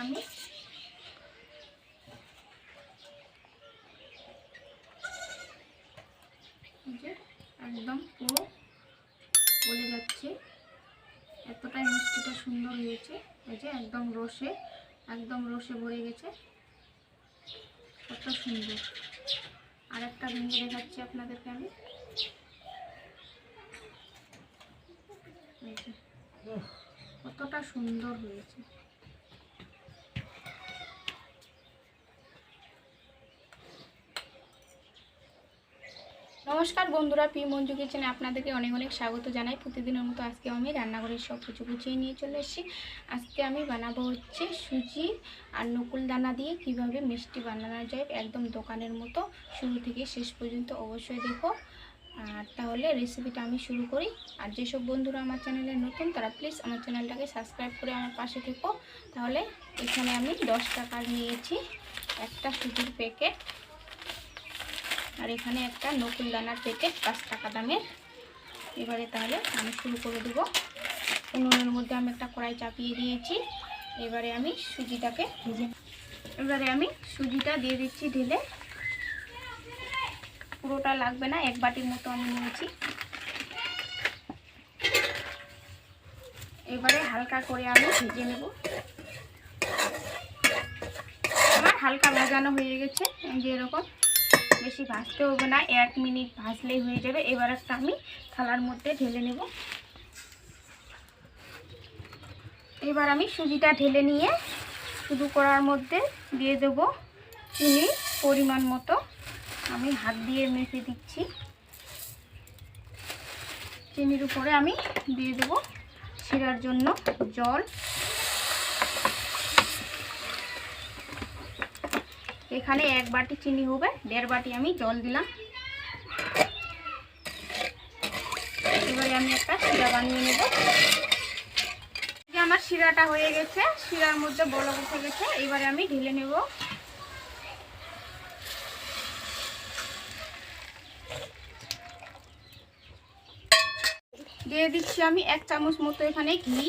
আমি। একদম পুরো গলে যাচ্ছে। এতটাই মিষ্টিটা সুন্দর হয়েছে। এই যে একদম রসে একদম রসে ভরে গেছে। কত সুন্দর। আর একটা ভেঙে দেখাচ্ছি আপনাদেরকে আমি। কতটা সুন্দর হয়েছে। নমস্কার বন্ধুরা পি মঞ্জু কিচেনে আপনাদেরকে অনেক অনেক স্বাগত জানাই। প্রতিদিনের মতো আজকে আমি রান্নাঘরের সব কিছু গুছিয়ে নিয়ে চলে এসেছি। আজকে আমি বানাবো হচ্ছে সুজি আর নকুল দানা দিয়ে কীভাবে মিষ্টি বানানো যায় একদম দোকানের মতো। শুরু থেকে শেষ পর্যন্ত অবশ্যই দেখো। আর তাহলে রেসিপিটা আমি শুরু করি। আর যেসব বন্ধুরা আমার চ্যানেলে নতুন, তারা প্লিজ আমার চ্যানেলটাকে সাবস্ক্রাইব করে আমার পাশে থেকো। তাহলে এখানে আমি দশ টাকার নিয়েছি। একটা সুজির প্যাকেট আর এখানে একটা নকুল দানার প্যাকেট পাঁচ টাকা দামের। এবারে তাহলে আমি শুরু করে দেবো। উনুনের মধ্যে আমি একটা কড়াই চাপিয়ে দিয়েছি। এবারে আমি সুজিটাকে ভেজে এবারে আমি সুজিটা দিয়ে দিচ্ছি ঢেলে। পুরোটা লাগবে না, এক বাটির মতো আমি নিয়েছি। এবারে হালকা করে আমি ভেজে নেব। আমার হালকা ভাজানো হয়ে গেছে, এই যে এরকম। বেশি ভাজতে হবে না, এক মিনিট ভাজলেই হয়ে যাবে। এবার একটা আমি থালার মধ্যে ঢেলে নেব। এবার আমি সুজিটা ঢেলে নিয়ে শুধু করার মধ্যে দিয়ে দেব চিনি পরিমাণ মতো। আমি হাত দিয়ে মেখে দিচ্ছি। চিনির উপরে আমি দিয়ে দেব শিরার জন্য জল। এখানে এক বাটি চিনি হবে, দেড় বাটি আমি জল দিলাম। এবারে আমি একটা শিরা বানিয়ে নেব। আমার শিরাটা হয়ে গেছে, শিরার মধ্যে বলক উঠে গেছে, এবারে আমি ঢেলে নেব। দিয়ে দিচ্ছি আমি এক চামচ মতো এখানে ঘি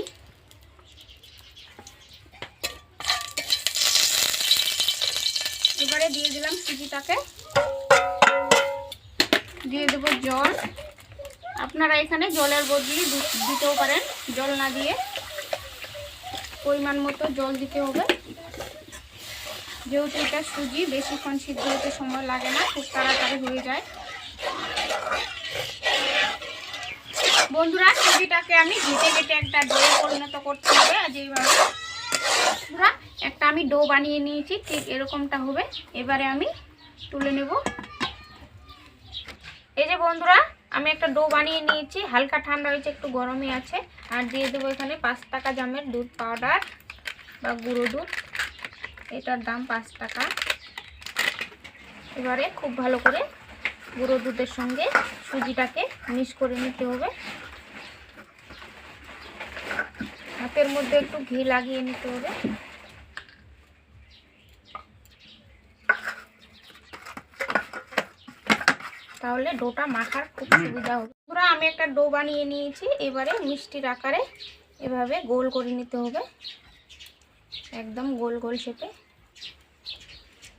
এবারে দিয়ে সুজিটাকে দিয়ে দেবো জল। আপনারা এখানে জলের বদলি দিতেও পারেন, জল না দিয়ে। পরিমাণ মতো জল দিতে হবে। যেহেতু এটা সুজি, বেশিক্ষণ সিদ্ধ হতে সময় লাগে না, খুব তাড়াতাড়ি হয়ে যায়। বন্ধুরা, সুজিটাকে আমি ঘেটে ঘেটে একটা ডোয়ে পরিণত করতে হবে এইভাবে। বন্ধুরা, একটা আমি ডো বানিয়ে নিয়েছি, ঠিক এরকমটা হবে। এবারে আমি তুলে নেব। এই যে বন্ধুরা, আমি একটা ডো বানিয়ে নিয়েছি। হালকা ঠান্ডা হয়েছে, একটু গরমই আছে। আর দিয়ে দেবো এখানে পাঁচ টাকা জামের দুধ পাউডার বা গুঁড়ো দুধ। এটার দাম পাঁচ টাকা। এবারে খুব ভালো করে গুঁড়ো দুধের সঙ্গে সুজিটাকে মিক্স করে নিতে হবে। হাতের মধ্যে একটু ঘি লাগিয়ে নিতে হবে। তাহলে ডোটা মাখার খুব সুবিধা হবে। পুরো আমি একটা ডো বানিয়ে নিয়েছি। এবারে মিষ্টির আকারে এভাবে গোল করে নিতে হবে। একদম গোল গোল শেপে।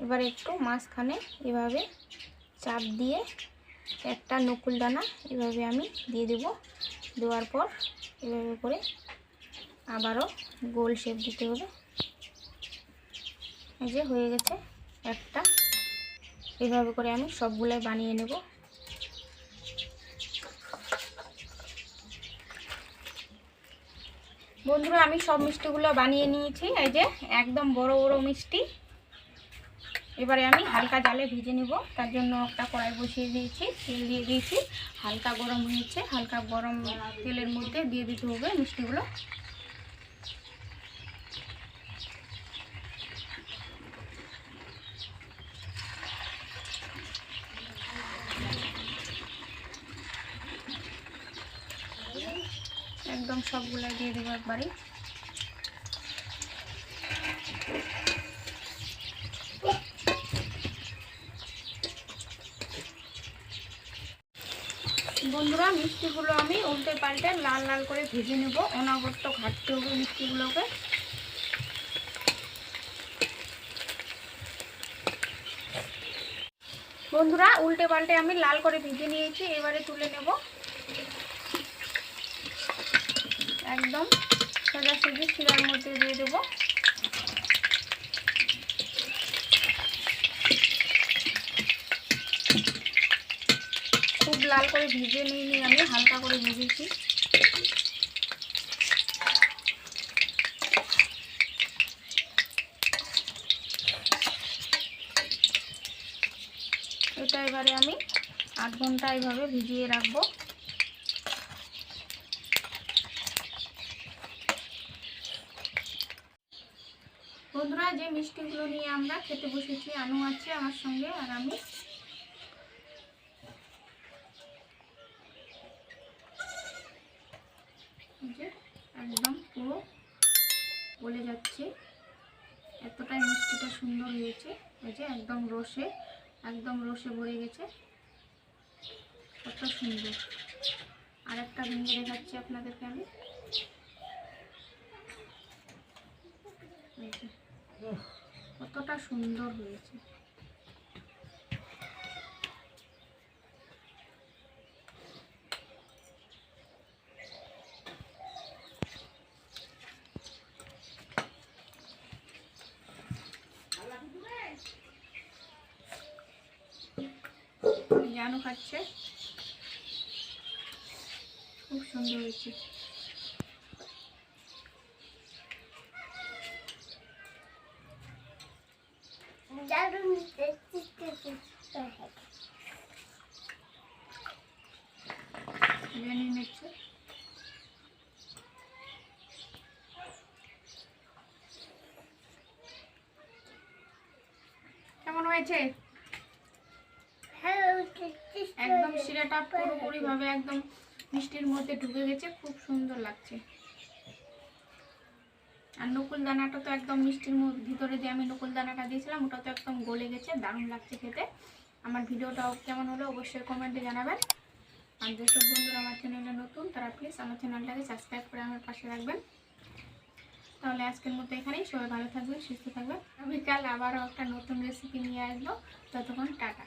এবারে একটু মাঝখানে এভাবে চাপ দিয়ে একটা নকুল দানা এভাবে আমি দিয়ে দেব। দেওয়ার পর এভাবে করে আবারও গোল শেপ দিতে হবে। এই যে হয়ে গেছে একটা। এভাবে করে আমি সবগুলোই বানিয়ে নেব। বন্ধুরা, আমি সব মিষ্টিগুলো বানিয়ে নিয়েছি। এই যে একদম বড় বড় মিষ্টি। এবারে আমি হালকা জালে ভেজে নেব। তার জন্য একটা কড়াই বসিয়ে দিয়েছি, তেল দিয়ে দিয়েছি। হালকা গরম হয়েছে, হালকা গরম তেলের মধ্যে দিয়ে দিতে হবে মিষ্টিগুলো। একদম সবগুলাই দিয়ে দেবো একবারে। বন্ধুরা, মিষ্টিগুলো আমি উল্টে পাল্টে লাল লাল করে ভেজে নেব। অনাগত ঘাটতে হবে মিষ্টিগুলোকে। বন্ধুরা, উল্টে পাল্টে আমি লাল করে ভেজে নিয়েছি, এবারে তুলে নেব। একদম সোজাসুজি শিরার মধ্যে দিয়ে দেবো। খুব লাল করে ভিজে নিয়ে নিইনি আমি, হালকা করে ভেজেছি। এটা এবারে আমি আট ঘণ্টা এইভাবে ভিজিয়ে রাখব। বন্ধুরা যে মিষ্টিগুলো নিয়ে আমরা খেতে বসেছি আনু আছে আমার সঙ্গে আর আমি। একদম পুরো গলে যাচ্ছে। এতটাই মিষ্টিটা সুন্দর হয়েছে। ওই যে একদম রসে একদম রসে ভরে গেছে। কত সুন্দর। আর একটা ভেঙে দেখাচ্ছি আপনাদেরকে আমি। এই যে, কতটা সুন্দর হয়েছে। জানু খাচ্ছে। খুব সুন্দর হয়েছে। বিরিয়ানি নিচ্ছে। কেমন হয়েছে? একদম শিরাটা পুরোপুরি ভাবে একদম মিষ্টির মধ্যে ঢুকে গেছে খুব সুন্দর লাগছে। আর নকুল দানাটা তো একদম মিষ্টির ভিতরে যে আমি নকুল দানাটা দিয়েছিলাম ওটা তো একদম গলে গেছে দারুণ লাগছে খেতে। আমার ভিডিওটাও কেমন হলো অবশ্যই কমেন্টে জানাবেন। আর যেসব বন্ধুরা আমার চ্যানেলে নতুন, তারা প্লিজ আমার চ্যানেলটাকে সাবস্ক্রাইব করে আমার পাশে রাখবেন। তাহলে আজকের মতো এখানেই। সবাই ভালো থাকবেন, সুস্থ থাকবেন। আমি কাল আবারও একটা নতুন রেসিপি নিয়ে আসব। ততক্ষণ টাটা।